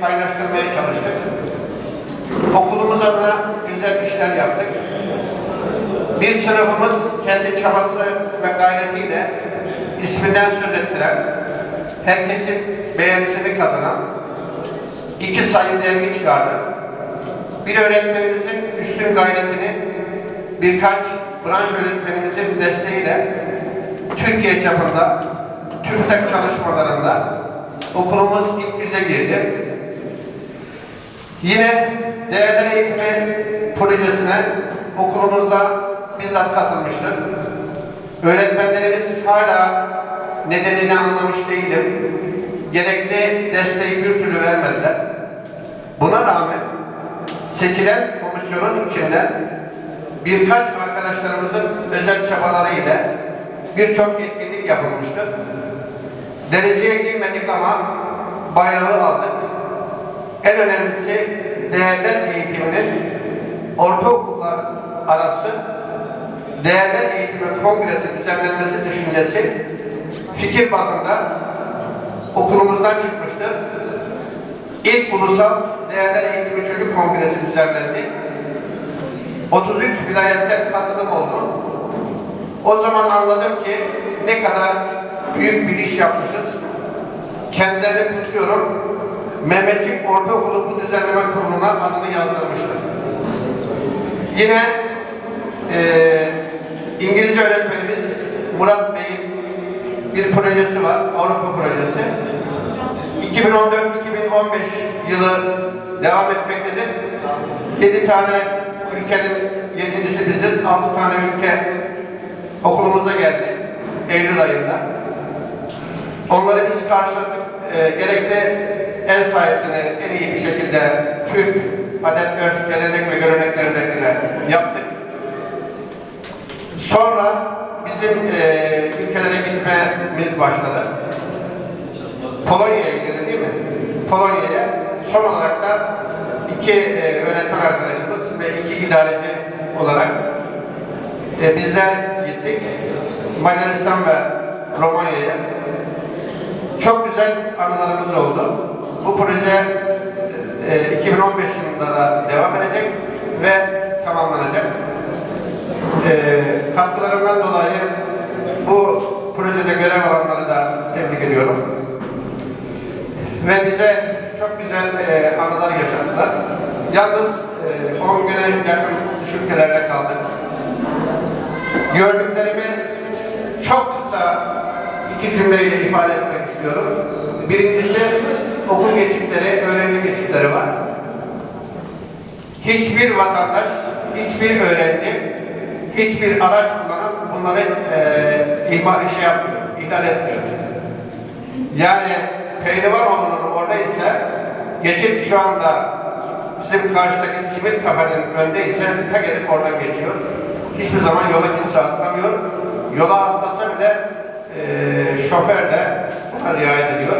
kaynaştırmaya çalıştık. Okulumuz adına güzel işler yaptık. Bir sınıfımız kendi çabası ve gayretiyle isminden söz ettiren, herkesin beğenisini kazanan iki sayı dergi çıkardı. Bir öğretmenimizin üstün gayretini birkaç branş öğretmenimizin desteğiyle Türkiye çapında TÜRTEK çalışmalarında okulumuz ilk yüze girdi. Yine değerler eğitimi projesine okulumuzda bizzat katılmıştır. Öğretmenlerimiz hala nedenini anlamış değilim. Gerekli desteği bir türlü vermediler. Buna rağmen seçilen komisyonun içinden birkaç arkadaşlarımızın özel çabaları ile birçok etkinlik yapılmıştır. Dereceye girmedik ama bayrağı aldık. En önemlisi değerler eğitiminin ortaokullar arası değerler eğitimi kongresi düzenlenmesi düşüncesi fikir bazında okulumuzdan çıkmıştır. İlk ulusal değerler eğitimi çocuk kongresi düzenlendi. 33 vilayetten katılım oldu. O zaman anladım ki ne kadar büyük bir iş yapmışız. Kendilerini kutluyorum. Mehmetçik Ortaokulu bu düzenleme kuruluna adını yazdırmıştır. Yine eee İngilizce öğretmenimiz Murat Bey'in bir projesi var, Avrupa projesi. 2014-2015 yılı devam etmektedir. 7 tane ülkenin yedincisi biziz, 6 tane ülke okulumuza geldi Eylül ayında. Onları biz karşıladık. E, gerekli el sahipliğini en iyi bir şekilde Türk adet, örf, gelenek ve göreneklerine yaptık. Sonra bizim e, ülkelere gitmemiz başladı. Polonya'ya gidelim değil mi? Polonya'ya. Son olarak da iki e, öğretmen arkadaşımız ve iki idareci olarak e, bizler gittik. Macaristan ve Romanya'ya. Çok güzel anılarımız oldu. Bu proje e, 2015 yılında da devam edecek ve tamamlanacak. E, katkılarından dolayı bu projede görev alanları da tebrik ediyorum. Ve bize çok güzel e, anılar yaşattılar. Yalnız e, 10 güne yakın düşürkelerde kaldık. Gördüklerimi çok kısa iki cümleyle ifade etmek istiyorum. Birincisi okul geçitleri, öğrenci geçitleri var. Hiçbir vatandaş, hiçbir öğrenci, hiçbir araç kullanıp bunları e, ihmal şey yapmıyor, ihlal etmiyor. Yani Pehlivanoğlu'nun orada ise geçit şu anda bizim karşıdaki simit kafenin önünde ise tek edip oradan geçiyor. Hiçbir zaman yola kimse atlamıyor. Yola atlasa bile e, şoför de riayet ediyor.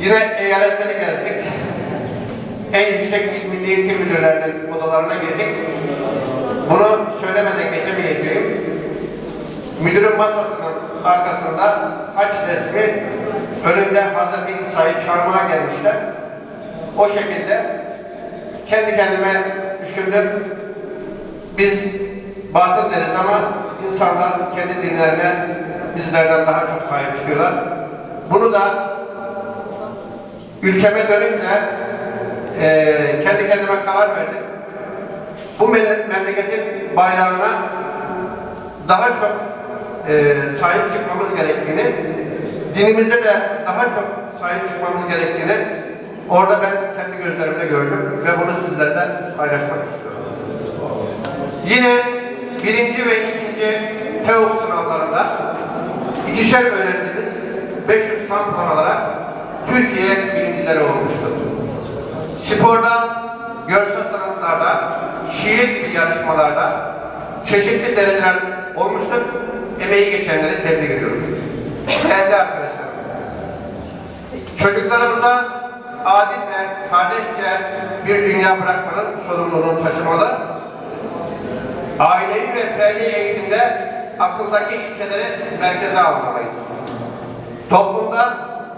Yine eyaletleri gezdik. En yüksek il milli eğitim müdürlerinin odalarına girdik. Bunu söylemeden geçemeyeceğim. Müdürün masasının arkasında haç resmi önünde Hazreti İsa'yı çarmıha gelmişler. O şekilde kendi kendime düşündüm. Biz batıl deriz ama insanlar kendi dinlerine bizlerden daha çok sahip çıkıyorlar. Bunu da ülkeme dönünce eee kendi kendime karar verdim. Bu memleketin bayrağına daha çok eee sahip çıkmamız gerektiğini, dinimize de daha çok sahip çıkmamız gerektiğini orada ben kendi gözlerimle gördüm ve bunu sizlerle paylaşmak istiyorum. Yine birinci ve ikinci TEOK sınavlarında ikişer öğrencimiz 500 tam puan Türkiye birincileri olmuştur. Sporda, görsel sanatlarda, şiir gibi yarışmalarda çeşitli dereceler olmuştur. Emeği geçenleri tebrik ediyorum. Değerli arkadaşlarım, çocuklarımıza adil ve kardeşçe bir dünya bırakmanın sorumluluğunu taşımalı. Ailevi ve ferdi eğitimde akıldaki ilkeleri merkeze almalıyız. Toplumda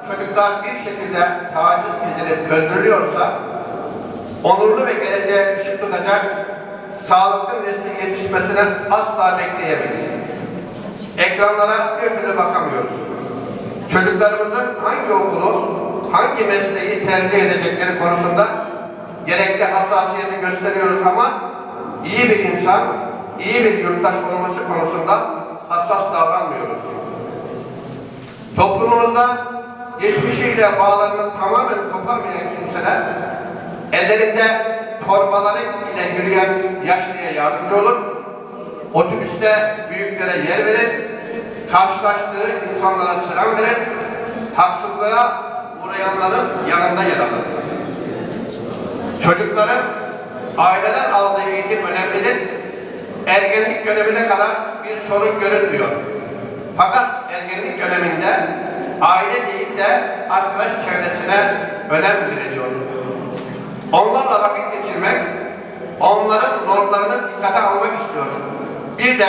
çocuklar bir şekilde taciz edilip öldürülüyorsa onurlu ve geleceğe ışık tutacak sağlıklı neslin yetişmesine asla bekleyemeyiz. Ekranlara bir türlü bakamıyoruz. Çocuklarımızın hangi okulu, hangi mesleği tercih edecekleri konusunda gerekli hassasiyeti gösteriyoruz ama iyi bir insan, iyi bir yurttaş olması konusunda hassas davranmıyoruz. Toplumumuzda geçmişiyle bağlarını tamamen koparmayan kimseler ellerinde torbaları ile yürüyen yaşlıya yardımcı olur, otobüste büyüklere yer verir, karşılaştığı insanlara selam verir, haksızlığa uğrayanların yanında yer alır. Çocukların aileden aldığı eğitim önemlidir. Ergenlik dönemine kadar bir sorun görünmüyor. Fakat ergenlik döneminde aile değil de arkadaş çevresine önem veriliyor. Onlarla vakit geçirmek, onların normlarını dikkate almak istiyorum. Bir de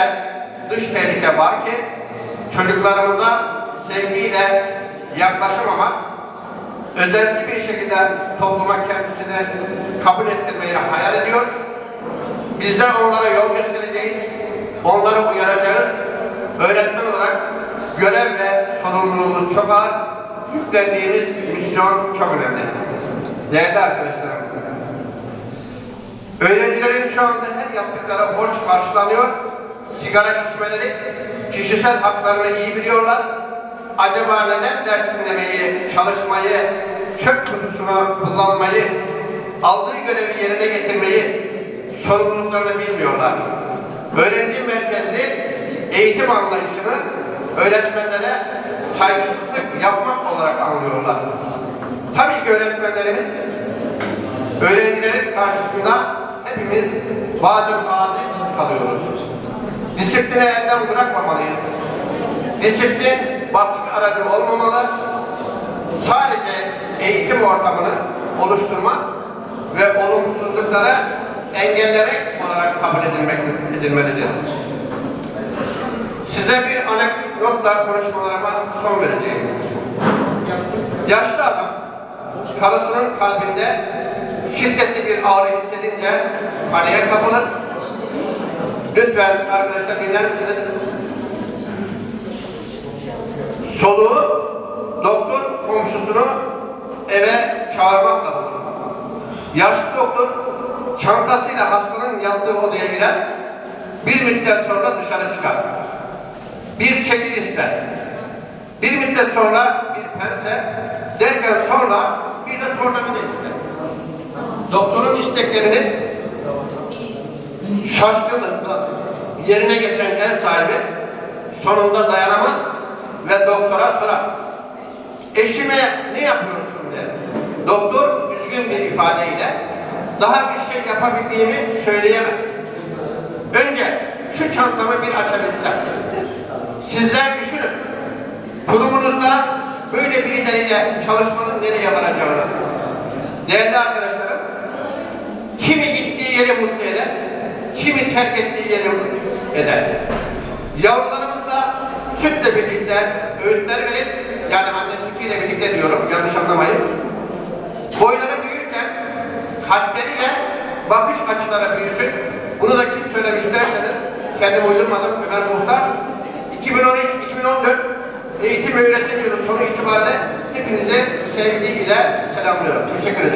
dış tehlike var ki çocuklarımıza sevgiyle yaklaşamamak, özellikle bir şekilde topluma kendisini kabul ettirmeyi hayal ediyor. Bizler onlara yol göstereceğiz, onları uyaracağız. Öğretmen olarak görev ve sorumluluğumuz çok ağır, yüklendiğimiz misyon çok önemli. Değerli arkadaşlarım, öğrencilerin şu anda her yaptıkları borç karşılanıyor, sigara içmeleri, kişisel haklarını iyi biliyorlar. Acaba neden ders dinlemeyi, çalışmayı, çöp kutusunu kullanmayı, aldığı görevi yerine getirmeyi, sorumluluklarını bilmiyorlar. Öğrenci merkezli eğitim anlayışını öğretmenlere saygısızlık yapmak olarak anlıyorlar. Tabii ki öğretmenlerimiz öğrencilerin karşısında hepimiz bazen açık kalıyoruz. Disipline elden bırakmamalıyız. Disiplin baskı aracı olmamalı. Sadece eğitim ortamını oluşturmak ve olumsuzlukları engellemek olarak kabul edilmelidir. Size bir anekdotla konuşmalarıma son vereceğim. Yaşlı adam karısının kalbinde şiddetli bir ağrı hissedince paniğe kapılır. Lütfen arkadaşlar dinler misiniz? Soluğu doktor komşusunu eve çağırmakla bulur. Yaşlı doktor çantasıyla hastanın yattığı odaya girer. Bir müddet sonra dışarı çıkar. Bir çekil ister. Bir müddet sonra bir pense derken sonra bir de tornavida ister. Doktorun isteklerini şaşkınlıkla yerine getiren ev sahibi sonunda dayanamaz ve doktora sorar. Eşime ne yapıyorsun der. Doktor üzgün bir ifadeyle daha bir şey yapabildiğimi söyleyemem. Önce şu çantamı bir açabilsem. Sizler düşünün. Kurumunuzda böyle birileriyle çalışmanın nereye varacağını. Değerli arkadaşlarım, kimi gittiği yeri mutlu eder, kimi terk ettiği yeri mutlu eder. Yavrularımızla sütle birlikte öğütler verip, yani anne sütüyle birlikte diyorum, yanlış anlamayın. Uydurmadım, Ömer Muhtar. 2013-2014 eğitim ve öğretim yılı sonu itibariyle hepinizi sevgiyle selamlıyorum. Teşekkür ederim.